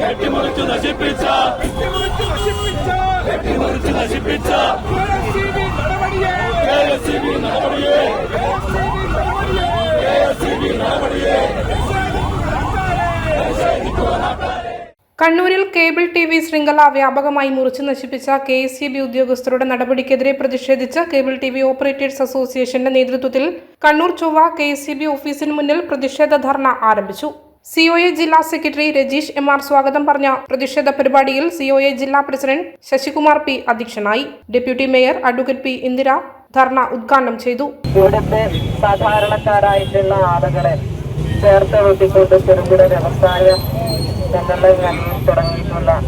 കെട്ടിമുറിച്ച് നശിപ്പിച്ച കെട്ടിമുറിച്ച് നശിപ്പിച്ച കെ എസ് സി ബി നടപടിയെ കെ എസ് സി ബി നടപടിയെ കണ്ണൂരിൽ കേബിൾ ടി വി ശൃംഖല വ്യാപകമായി മുറിച്ചു നശിപ്പിച്ച കെ എസ് സി ബി ഉദ്യോഗസ്ഥരുടെ നടപടിക്കെതിരെ പ്രതിഷേധിച്ച് കേബിൾ ടി വി ഓപ്പറേറ്റേഴ്സ് അസോസിയേഷന്റെ നേതൃത്വത്തിൽ കണ്ണൂർ ചൊവ്വ കെ എസ് സി ബി ഓഫീസിന് മുന്നിൽ പ്രതിഷേധ ധർണ ആരംഭിച്ചു. സിഒഎ ജില്ലാ സെക്രട്ടറി രജീഷ് എം ആർ സ്വാഗതം പറഞ്ഞ പ്രതിഷേധ പരിപാടിയിൽ സിഒഎ ജില്ലാ പ്രസിഡന്റ് ശശികുമാർ പി അധ്യക്ഷനായി. Deputy mayor advocate P Indira dharna ഉദ്ഘാടനം ചെയ്തു. ഇവിടുത്തെ സാധാരണക്കാരായിട്ടുള്ള ആളുകളെ ചേർത്ത് നിർത്തിക്കൊണ്ട് ചെറുകിട നൽകി തുടങ്ങിയിട്ടുള്ള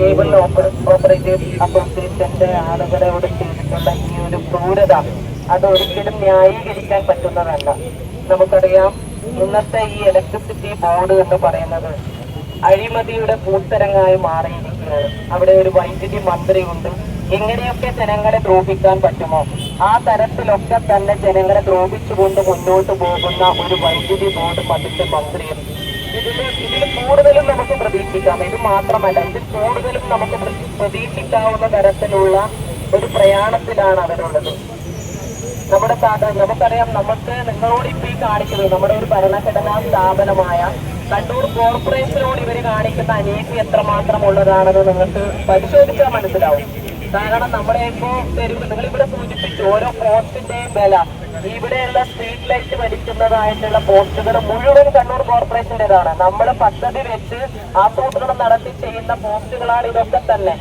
കേബിൾ ഓപ്പറ- ഓപ്പറേറ്റേഴ്സ് അസോസിയേഷന്റെ ആളുകളോട് ചെയ്തിട്ടുള്ള ഈ ഒരു ക്രൂരത അത് ഒരിക്കലും ന്യായീകരിക്കാൻ പറ്റുന്നതല്ല. നമുക്കറിയാം ഇന്നത്തെ ഈ ഇലക്ട്രിസിറ്റി ബോർഡ് എന്ന് പറയുന്നത് അഴിമതിയുടെ പൂത്തരങ്ങായി മാറിയിരിക്കുകയാണ്. അവിടെ ഒരു വൈദ്യുതി മന്ത്രിയുണ്ട്. എങ്ങനെയൊക്കെ ജനങ്ങളെ ദ്രോഹിക്കാൻ പറ്റുമോ? ആ തരത്തിലൊക്കെ തന്നെ ജനങ്ങളെ ദ്രോഹിച്ചുകൊണ്ട് മുന്നോട്ട് പോകുന്ന ഒരു വൈദ്യുതി ബോർഡ് പതിച്ച മന്ത്രിയും. ഇതിൽ ഇതിൽ കൂടുതലും നമുക്ക് പ്രതീക്ഷിക്കാം. ഇത് മാത്രമല്ല ഇതിൽ കൂടുതലും നമുക്ക് പ്ര- പ്രതീക്ഷിക്കാവുന്ന തരത്തിലുള്ള ഒരു പ്രയാണത്തിലാണ് അവരുള്ളത് നമ്മുടെ നമുക്കറിയാം നമുക്ക് നിങ്ങളോട് ഇപ്പൊ ഈ കാണിക്കുന്നത് നമ്മുടെ ഒരു ഭരണഘടനാ സ്ഥാപനമായ കണ്ണൂർ കോർപ്പറേഷനോട് ഇവർ കാണിക്കുന്ന അനീതി എത്രമാത്രം ഉള്ളതാണെന്ന് നിങ്ങൾക്ക് പരിശോധിച്ചാൽ മനസ്സിലാവും. കാരണം നമ്മളെ ഇപ്പോ തെരുവ് നിങ്ങൾ ഇവിടെ സൂചിപ്പിച്ചു ഓരോ പോസ്റ്റിന്റെയും വില ഇവിടെയുള്ള സ്ട്രീറ്റ് ലൈറ്റ് വലിക്കുന്നതായിട്ടുള്ള പോസ്റ്റുകൾ മുഴുവൻ കണ്ണൂർ കോർപ്പറേഷന്റേതാണ്. നമ്മൾ പദ്ധതി വെച്ച് ആസൂത്രണം നടത്തി ചെയ്യുന്ന പോസ്റ്റുകളാണ് ഇതൊക്കെ തന്നെ.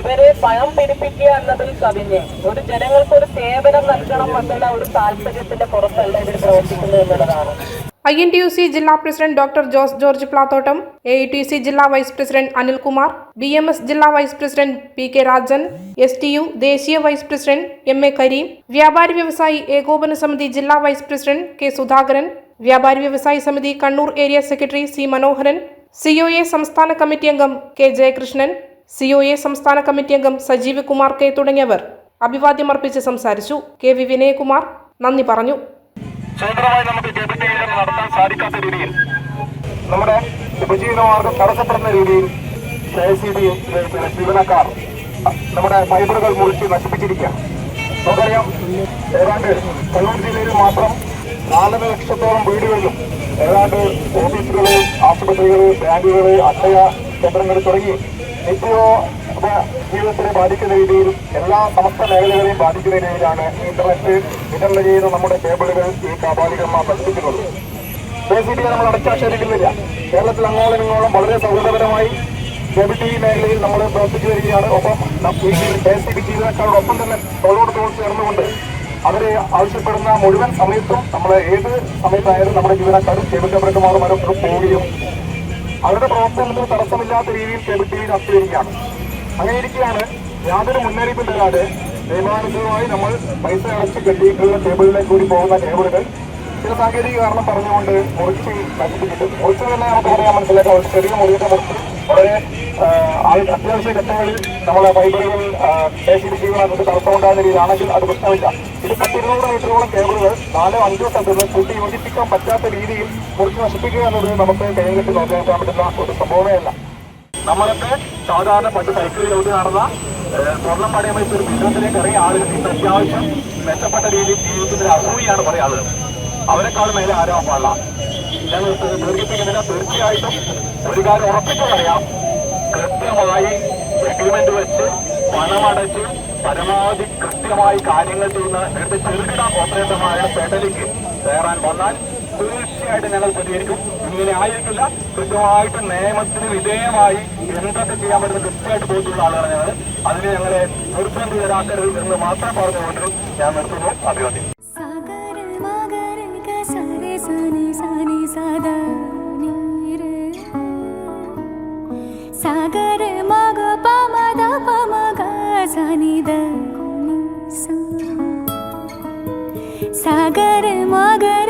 ഇവരെ പണം പിടിപ്പിക്കുക എന്നതിൽ കവിഞ്ഞ് ഒരു ജനങ്ങൾക്ക് ഒരു സേവനം നൽകണം എന്നുള്ള ഒരു താല്പര്യത്തിന്റെ പുറത്തല്ല ഇവർ പ്രവർത്തിക്കുന്നത് എന്നുള്ളതാണ്. I N T U C ജില്ലാ president doctor Jose George Plathottam A I T C ജില്ലാ vice president Anilkumar B M S ജില്ലാ vice president P K Rajan S T U ദേശീയ vice president M A Kareem വ്യാപാരി വ്യവസായി ഏകോപന സമിതി ജില്ലാ vice president K Sudhakaran വ്യാപാരി വ്യവസായി സമിതി Kannur area secretary C Manoharan C O A സംസ്ഥാന കമ്മിറ്റി അംഗം K Jayakrishnan C O A സംസ്ഥാന കമ്മിറ്റി അംഗം സജീവ് കുമാർ കെ തുടങ്ങിയവർ അഭിവാദ്യമർപ്പിച്ച് സംസാരിച്ചു കെ വി വിനയകുമാർ. നന്ദി പറഞ്ഞു. സ്വതന്ത്രമായി നമുക്ക് ജനജീവിതം നടത്താൻ സാധിക്കാത്ത രീതിയിൽ നമ്മുടെ ഉപജീവനമാർഗം തടസ്സപ്പെടുന്ന രീതിയിൽ കെ എസ് സി ബി ജീവനക്കാർ നമ്മുടെ ഫൈബറുകൾ മുറിച്ച് നശിപ്പിച്ചിരിക്കുക നമുക്കറിയാം ഏതാണ്ട് കണ്ണൂർ ജില്ലയിൽ മാത്രം നാലര ലക്ഷത്തോളം വീടുകളിലും ഏതാണ്ട് ഓഫീസുകൾ ആശുപത്രികൾ ബാങ്കുകൾ അക്ഷയ കേന്ദ്രങ്ങൾ തുടങ്ങി നിത്യോ ജീവിതത്തിനെ ബാധിക്കുന്ന രീതിയിൽ എല്ലാ സമസ്ത മേഖലകളെയും ബാധിക്കുന്ന രീതിയിലാണ് ഇന്റർനെറ്റ് വിതരണം ചെയ്യുന്ന നമ്മുടെ കേബിളുകൾ ഈ കാപാലികന്മാർ നശിപ്പിക്കുന്നത് കെ സി ബി നമ്മൾ അടച്ചാക്ഷേപിക്കുന്നില്ല. കേരളത്തിൽ അങ്ങോളം ഇങ്ങോളം വളരെ സൗഹൃദപരമായി കേബിൾ ടി വി മേഖലയിൽ നമ്മൾ പ്രവർത്തിച്ചു വരികയാണ് ഒപ്പം കെ സി ബി ജീവനക്കാരോടൊപ്പം തന്നെ തോളോട് തോൾ ചേർന്നുകൊണ്ട് അവരെ ആവശ്യപ്പെടുന്ന മുഴുവൻ സമയത്തും നമ്മൾ ഏത് സമയത്തായാലും നമ്മുടെ ജീവനക്കാരും കേബിൾ ഓപ്പറേറ്റർമാരും അവരൊക്കെ പോവുകയും അവരുടെ പ്രവർത്തനത്തിന് തടസ്സമില്ലാത്ത രീതിയിൽ കേബിൾ ടി വി നടത്തിയിരിക്കുകയാണ് അങ്ങനെ ഇരിക്കുകയാണ് യാതൊരു മുന്നറിയിപ്പും തരാതെ നിയമാനുസൃതമായി നമ്മൾ പൈസ അടച്ച് കെട്ടിയിട്ടുള്ള ടേബിളിലേക്ക് കൂടി പോകുന്ന കേബിളുകൾ ചില സാങ്കേതിക കാരണം പറഞ്ഞുകൊണ്ട് മുറിച്ച് നശിപ്പിച്ചിട്ട് മുറിച്ച് തന്നെ നമുക്ക് പറയാൻ മനസ്സിലാക്കാം. ചെറിയ മുറിയൊക്കെ മുറിച്ച് വളരെ അത്യാവശ്യ ഘട്ടങ്ങളിൽ നമ്മളെ ഫൈബറുകൾ കെ തടസ്സം തടസ്സമുണ്ടാകുന്ന രീതിയിലാണെങ്കിൽ അത് പ്രശ്നമില്ല. ഇത് പത്തിരുന്നൂറ് മീറ്ററോളം കേബിളുകൾ നാലോ അഞ്ചോ സ്ഥലത്തുനിന്ന് കൂട്ടി യോജിപ്പിക്കാൻ പറ്റാത്ത രീതിയിൽ മുറിച്ച് നശിപ്പിക്കുക എന്നത് നമുക്ക് കൈകെട്ടി നോക്കാൻ പറ്റുന്ന ഒരു സംഭവമേ അല്ല. നമ്മളൊക്കെ സാധാരണ പണ്ട് ഓടി നടന്ന സ്വർണം പടയം ഒരു ബിസിനസ്സിലേക്ക് ഇറങ്ങിയ ആളുകൾക്ക് ഇന്ന് അത്യാവശ്യം മെച്ചപ്പെട്ട രീതിയിൽ ജീവിതത്തിന്റെ അസൂയാണ് പറയുക ആളുകൾ. അവരെക്കാളും മേലെ ആരാൻ പാടില്ല ഞങ്ങൾ ദീർഘിപ്പിക്കുന്നില്ല തീർച്ചയായിട്ടും ഒരു കാര്യം ഉറപ്പിച്ചു പറയാം. കൃത്യമായി എഗ്രിമെന്റ് വെച്ച് പണമടച്ച് പരമാവധി കൃത്യമായി കാര്യങ്ങൾ ചെയ്യുന്ന രണ്ട് ചെറുകിട ഓപ്പറേറ്റർമാരുടെ പെടലിക്ക് കയറാൻ വന്നാൽ തീർച്ചയായിട്ടും ഞങ്ങൾ പ്രതികരിക്കും. ഇങ്ങനെ ആയിരിക്കില്ല. കൃത്യമായിട്ട് നിയമത്തിന് വിധേയമായി എന്തൊക്കെ ചെയ്യാൻ പറ്റുന്ന കൃത്യമായിട്ട് ബോധ്യമുള്ള ആളുകളാണ് ഞങ്ങൾ. അതിന് ഞങ്ങളെ നിർബന്ധിതരാക്കരുത് എന്ന് മാത്രം പറഞ്ഞുകൊണ്ട് ഞാൻ നിർത്തുന്നു. അഭിവാദ്യം. സാഗര മാഗര